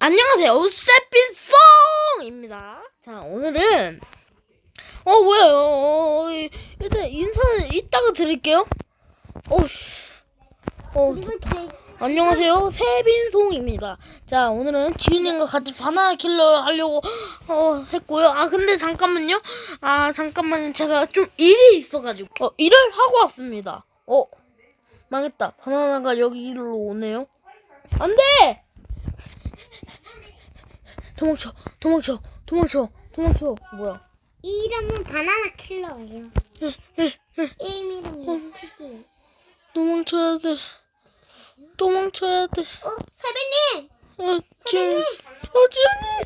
안녕하세요. 세빈송입니다. 자, 오늘은 어 뭐야? 어, 어, 이- 일단 인사는 이따가 드릴게요. 어, 씨. 어, 안녕하세요. 세빈송입니다. 자, 오늘은 지윤님과 같이 바나나 킬러 하려고 어, 했고요. 아, 근데 잠깐만요. 아, 잠깐만요. 제가 좀 일이 있어가지고 어, 일을 하고 왔습니다. 어, 망했다. 바나나가 여기 일로 오네요. 안 돼! 도망쳐, 도망쳐, 도망쳐, 도망쳐. 뭐야? 이 이름은 바나나 킬러예요. 게임 이름이 특이해요. 도망쳐야 돼. 도망쳐야 돼. 어, 세빈님! 어, 지금, 어, 지훈님!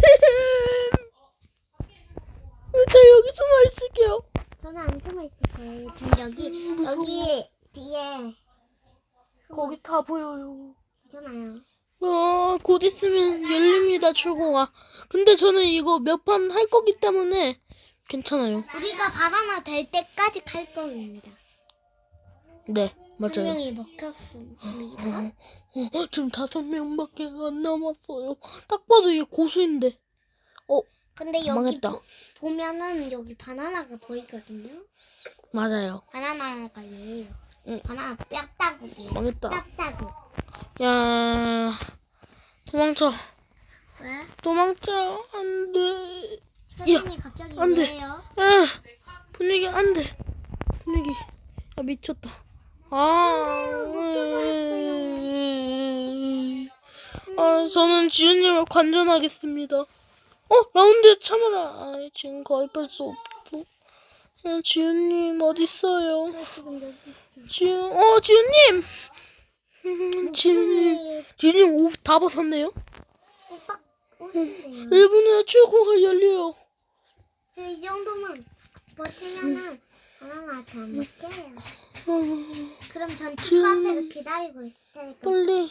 저 여기서만 있을게요. 저는 안 숨어 있을 거예요. 좀 여기, 여기 뒤에 거기 다 보여요. 있잖아요. 어, 곧 있으면 열립니다, 출고가. 근데 저는 이거 몇 판 할 거기 때문에 괜찮아요. 우리가 바나나 될 때까지 갈 겁니다. 네, 한 맞아요. 명이 먹혔습니다. 어, 어, 지금 다섯 명밖에 안 남았어요. 딱 봐도 이게 고수인데. 어, 근데 여기 망했다. 보, 보면은 여기 바나나가 보이거든요. 맞아요. 바나나가 얘예요. 응. 바나나 뼈다구기예요. 망했다. 뼈다구. 야, 도망쳐. 왜? 도망쳐. 안 돼. 세빈이 갑자기 안 돼. 왜요? 아, 분위기 안 돼. 분위기. 아, 미쳤다. 아, 음. 아, 저는 지은님을 관전하겠습니다. 어, 라운드 참아라. 아, 지금 가입할 수 없어. 아, 지은님, 어딨어요? 저 지금 여기 있어요. 지은, 어, 지은님! 목소리 지은님 옷다 벗었네요? 오빠 옷인데요. 1분 후에 출고가 열려요. 저 이 정도만 버티면은 안 먹혀요. 아, 그럼 전 지금- 친구 앞에서 기다리고 있을 테니까. 빨리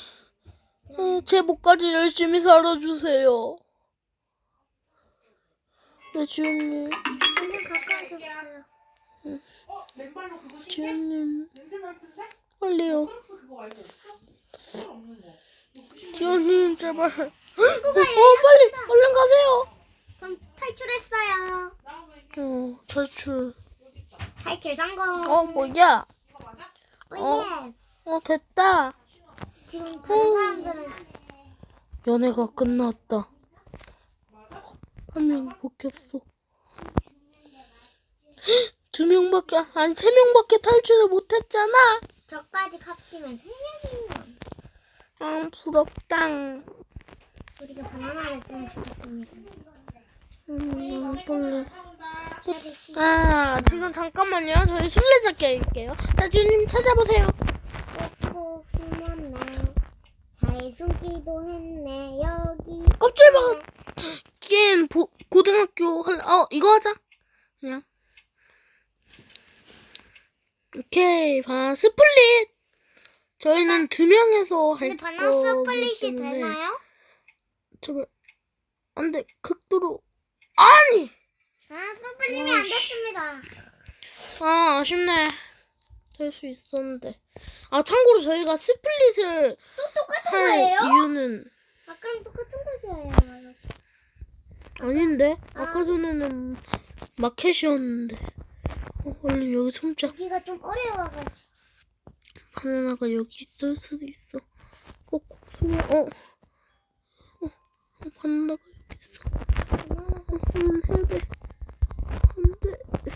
에, 제 목까지 열심히 살아주세요. 네, 주연님, 그냥 가까이 줬어요. 주연님, 빨리요. 주연님, 제발. 어, 빨리, 얼른 가세요. 전 탈출했어요. 어, 탈출. 탈출 성공. 어, 뭐야? 오, 어. 예. 어, 됐다. 지금 다른 사람들은 연애가 끝났다. 한 명이 벗겼어. 두 명밖에, 아니, 세 명밖에 탈출을 못했잖아. 저까지 합치면 세 명이에요. 아, 부럽당. 우리가 바나나를 했으면 좋겠습니다. 음, 아, 지금 잠깐만요. 저희 술래잡기 할게요. 자, 주님 찾아보세요. 꼭꼭 숨었네. 잘 숨기도 했네. 여기. 껍질 보, 고등학교 할, 어, 이거 하자. 그냥. 오케이, 바, 스플릿. 저희는 두 명에서 할 근데 바나나 거기 스플릿이 때문에. 되나요? 제발. 안 돼, 극도로. 아니! 아, 스플릿이 안 됐습니다. 아, 아쉽네. 될 수 있었는데. 아, 참고로 저희가 스플릿을 또 똑같은 할 거예요? 이유는 아까랑 똑같은 것이에요. 아닌데? 아까 전에는 마켓이었는데. 어, 얼른 여기 숨자. 여기가 좀 어려워가지고. 바나나가 여기 있을 수도 있어. 꼭꼭 숨어. 어. 어, 어 바나나가 여기 있어. 어, 얼른 해야 돼. 안 돼.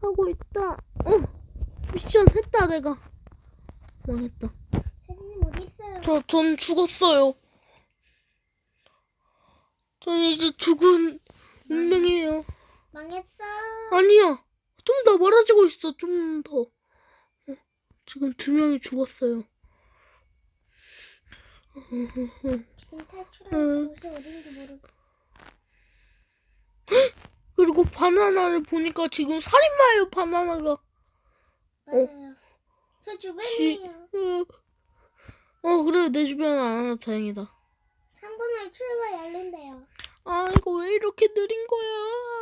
하고 있다. 어. 미션 했다, 내가. 망했다. 세진님 어디 있어요? 저, 전 죽었어요. 전 이제 죽은 운명이에요. 망했어. 아니야. 좀 더 멀어지고 있어. 좀 더. 어, 지금 두 명이 죽었어요. 곳이 어딘지 모르고. 그리고 바나나를 보니까 지금 살인마예요, 바나나가. 맞아요. 저 지, 주변이에요. 어, 어, 그래. 내 주변은 안 와서 다행이다. 3분 후에 출구가 열린대요. 아, 이거 왜 이렇게 느린 거야?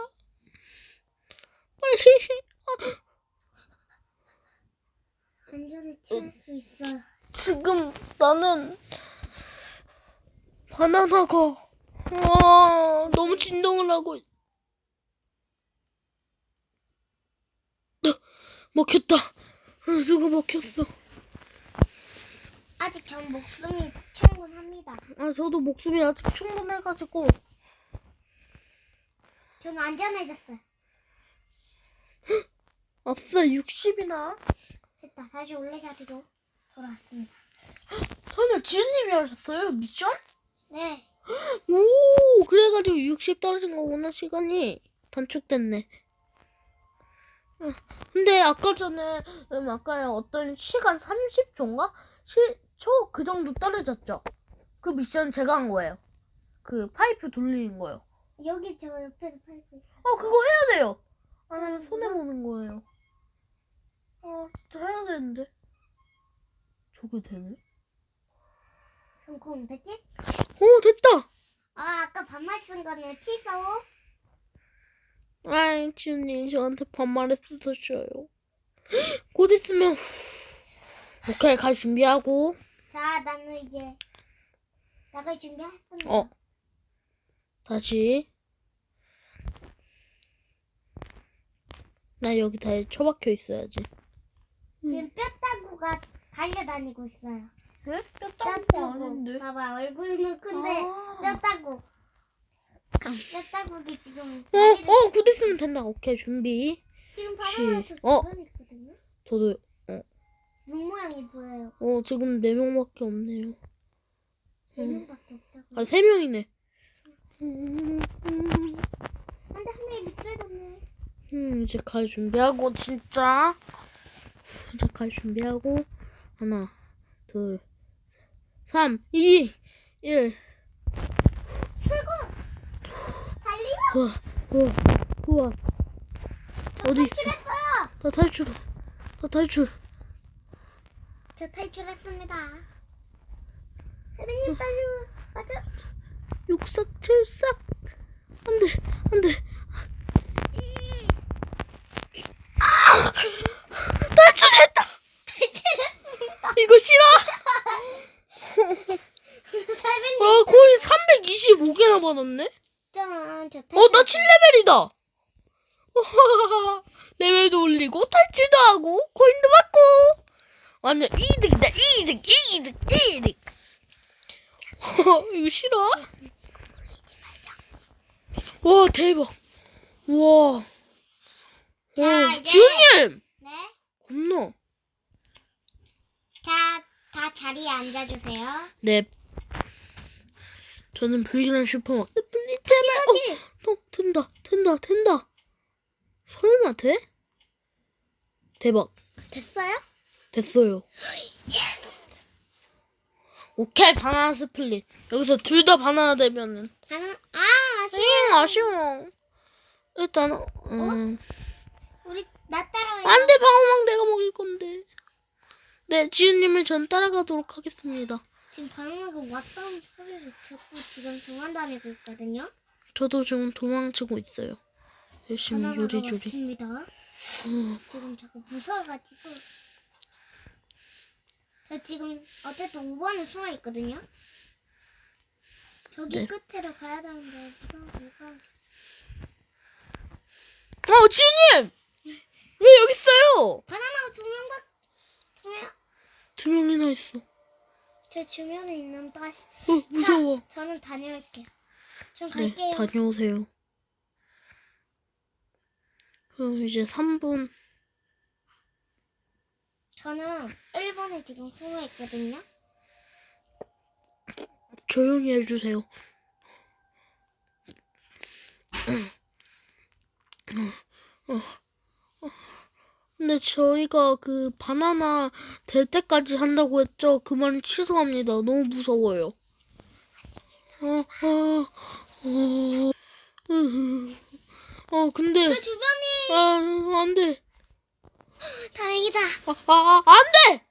안전을 취할 수 있어요. 지금 나는 바나나가 와 너무 진동을 하고 있- 어, 먹혔다 어, 누가 먹혔어 아직 전 목숨이 충분합니다. 아 저도 목숨이 아직 충분해가지고 저는 안전해졌어요. 아싸 60이나 됐다. 다시 원래 자리로 돌아왔습니다. 설마 지은님이 하셨어요 미션? 네. 오 그래가지고 60 떨어진 거구나 시간이 단축됐네 어, 근데 아까 전에 음, 아까 어떤 시간 30초인가? 초 그 정도 떨어졌죠 그 미션 제가 한 거예요 그 파이프 돌리는 거요 여기 저 옆에도 파이프. 있어요. 어 그거 해야 돼요 안 하면 손해 보는 거예요 아 진짜 해야 되는데 저게 되네 그럼 그건 됐지? 오 됐다 아 아까 반말 쓴 거는 티서워? 아이, 지훈님, 저한테 반말했었어요. 곧 있으면, 후. 오케이, 갈 준비하고, 자 나는 이제 나갈 준비했습니다. 어. 다시. 나 여기 다 처박혀 있어야지. 지금 뼈다구가 달려다니고 있어요. 그래? 뼈다구. 봐봐 얼굴은 큰데 아. 뼈다구. 뼈다구기 지금 어, 어, 곧 있으면 된다. 오케이, 준비. 지금 바나나 저 어. 있거든요. 저도, 눈 모양이 보여요. 어, 지금 네 명밖에 없네요. 세 음. 명밖에 없다고. 아, 세 명이네. 음, 음. 안돼 한 명이 미끄러졌네. 음, 이제 갈 준비하고, 진짜. 이제 갈 준비하고, 하나, 둘, 삼, 이, 일. 달리요. 우와, 우와, 우와. 어디 있어? 탈출했어요. 나 탈출. 나 탈출. 저 탈출했습니다. 혜빈님 빨리 가자. 육삭, 칠삭. 안 돼, 안 돼. 아! 탈출했다! 탈출했습니다. 이거 싫어? 아, 거의 325개나 받았네? 저는 저 어, 나 7레벨이다! 레벨도 올리고, 탈출도 하고, 코인도 받고. 완전 이득이다, 이득, 이득, 이득. 이거 싫어? 와, 대박. 와. 자, 와, 이제- 지훈님! 네. 겁나. 자, 다 자리에 앉아주세요. 네. 저는 불길한 슈퍼마켓. 불리 제발. 어, 어, 된다, 된다, 된다. 설마 돼? 대박. 됐어요? 됐어요. 오케이, 바나나 스플릿. 여기서 둘 다 바나나 되면은. 하나, 아, 아쉬워. 응, 아쉬워. 일단, 음. 나 따라와요. 안 돼, 방어막 내가 먹을 건데. 네, 지훈님을 전 따라가도록 하겠습니다. 지금 바나나가 왔다는 소리를 듣고 지금 도망다니고 있거든요. 저도 지금 도망치고 있어요. 열심히 요리조리. 왔습니다. 어, 지금 자꾸 무서워가지고. 저 지금 어쨌든 5번에 숨어 있거든요. 저기 네. 끝으로 가야 되는데 무서워서 어, 지훈님! 왜 여기 있어요? 바나나가 두 명밖 두 명. 두 명이나 있어. 제 주변에 있는 다시. 어, 무서워. 저는 다녀올게요. 전 네, 갈게요. 다녀오세요. 그럼 이제 3분. 저는 1번에 지금 숨어 있거든요. 조용히 해주세요. 근데 저희가 그 바나나 될 때까지 한다고 했죠? 그 말은 취소합니다. 너무 무서워요. 어, 어, 어, 으흐. 어, 근데, 저 주변이 아, 안 돼. 다행이다. 아, 아, 아, 안 돼!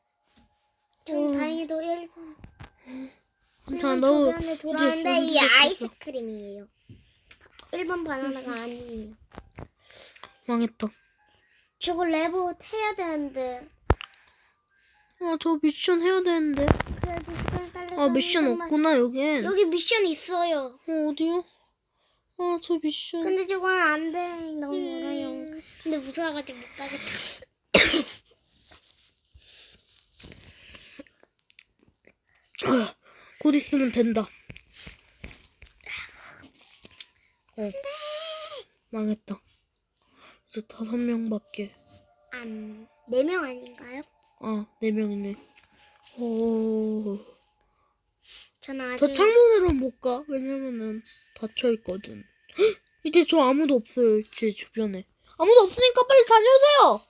전 어. 다행히도 1번. 괜찮아, 너무. 주변에 돌아왔는데 이제 이. 아이스크림이에요. 1번 바나나가 아니에요. 망했다. 저거 레버 해야 되는데 아, 저 미션 해야 되는데. 그래도 시간 빨리. 아 미션 잠깐만. 없구나 여긴. 여기 미션 있어요. 어 어디요? 아 저 미션. 근데 저건 안 돼. 너무. 음. 근데 무서워가지고 못 가겠다. 아, 곧 있으면 된다. 어. 망했다. 이제 다섯 명밖에. 안. 네 명 아닌가요? 아, 네 명이네. 어. 저는 아직. 저 창문으로 못 가. 왜냐면은 닫혀 있거든. 헉! 이제 저 아무도 없어요. 제 주변에. 아무도 없으니까 빨리 다녀오세요.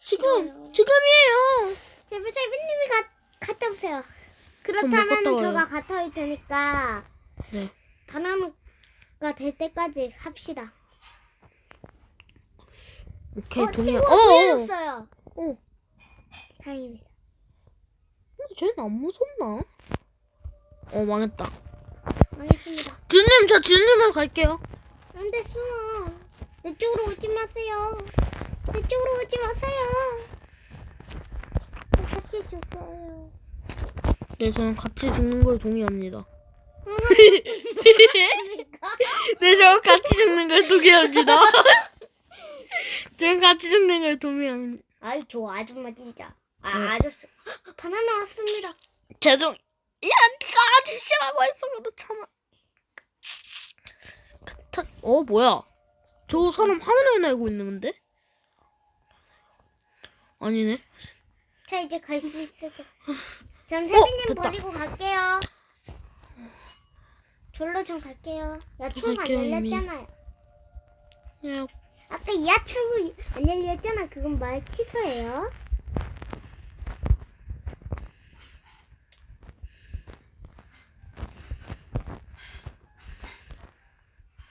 지금 싫어요. 지금이에요. 제발 세빈님이 가, 갔다 오세요. 그렇다면 갔다 와요. 저가 갔다 올 테니까 네. 바나나가 될 때까지 합시다. 오케이 어, 동의야. 친구가 어, 어. 구해줬어요. 어. 다행입니다. 근데 쟤는 안 무섭나? 어 망했다. 알겠습니다. 지은님 저 지은님으로 갈게요. 안 돼, 숨어. 내 쪽으로 오지 마세요. 내 쪽으로 오지 마세요. 같이 죽어요. 네 저는 같이 죽는 걸 동의합니다. 아, 네, 저 같이 죽는 걸 동의합니다. 저는 같이 죽는 걸 동의합니다. 아이, 저 아줌마 진짜. 아, 네. 아저씨. 바나나 왔습니다. 죄송. 야, 네가 아저씨라고 해서 그렇잖아. 어, 뭐야? 저 사람 하늘에 날고 있는 건데? 아니네. 자, 이제 갈 수 있을 것. 전 어, 세빈님 됐다. 버리고 갈게요. 졸로 좀 갈게요. 야출구 안 갈게요, 이미. 열렸잖아요. 야, 아까 야출구 안 열렸잖아. 그건 말 취소예요.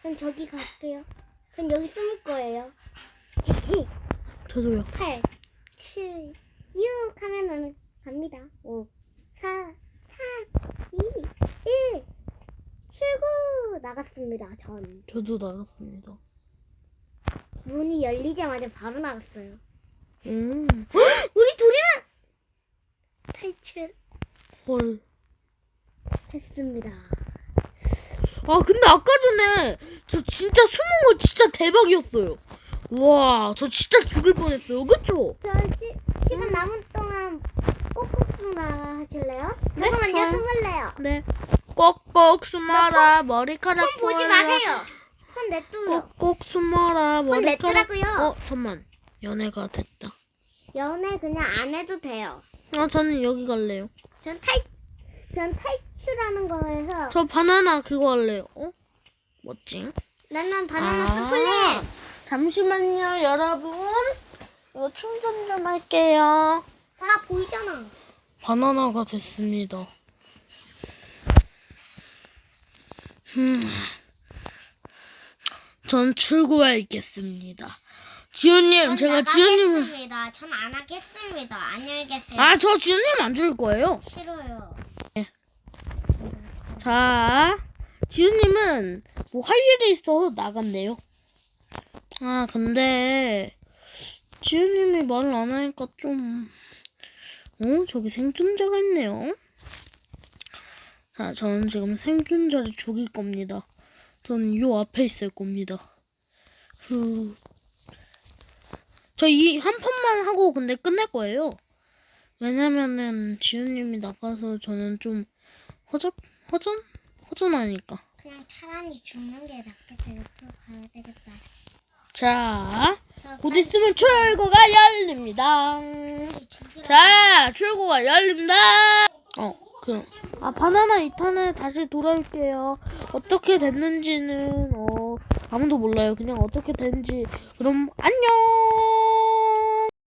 전 저기 갈게요. 전 여기 숨을 거예요. 저도요. 8, 7, 6 하면은 갑니다. 5, 4, 3, 2, 1. 출구 나갔습니다. 전 저도 나갔습니다. 문이 열리자마자 바로 나갔어요. 음, 우리 둘이만 탈출 헐. 했습니다. 아, 근데 아까 전에 저 진짜 숨은 거 진짜 대박이었어요. 와, 저 진짜 죽을 뻔했어요. 그쵸? 저 시, 시간 남은 동안 꼭꼭수나 하실래요? 네, 잠깐만요, 좋아요. 숨을래요. 네. 꼭꼭 숨어라 머리카락 손 보지 보여라. 마세요. 손 냅둬요. 꼭꼭 숨어라 손 머리카락 냈더라고요. 어 잠만 연애가 됐다 연애 그냥 안 해도 돼요. 아 저는 여기 갈래요 전 탈, 전 탈출하는 거에서 저 바나나 그거 할래요 어? 멋징 나는 바나나 아. 스플릿. 잠시만요 여러분 이거 충전 좀 할게요 나 보이잖아. 바나나가 됐습니다 음. 전 출구해있겠습니다 지훈님 제가 지훈님을 나가겠습니다. 전안 하겠습니다. 안녕히 계세요. 아 저 지훈님 안 죽일 거예요 싫어요. 자, 지우님은 뭐 할 일이 있어서 나갔네요. 아, 근데 지우님이 말을 안 하니까 좀, 어, 저기 생존자가 있네요. 자, 저는 지금 생존자를 죽일 겁니다. 저는 요 앞에 있을 겁니다. 그, 저이 한 판만 하고 근데 끝낼 거예요. 왜냐면은 지우님이 나가서 저는 좀 허접 허전 허전하니까. 그냥 차라리 죽는 게 낫겠다. 옆으로 가야 되겠다. 자, 자, 곧 있으면 출구가 열립니다. 자, 출구가 열립니다. 어, 그럼 아 바나나 2탄에 다시 돌아올게요. 어떻게 됐는지는 어 아무도 몰라요. 그냥 어떻게 됐는지 그럼 안녕.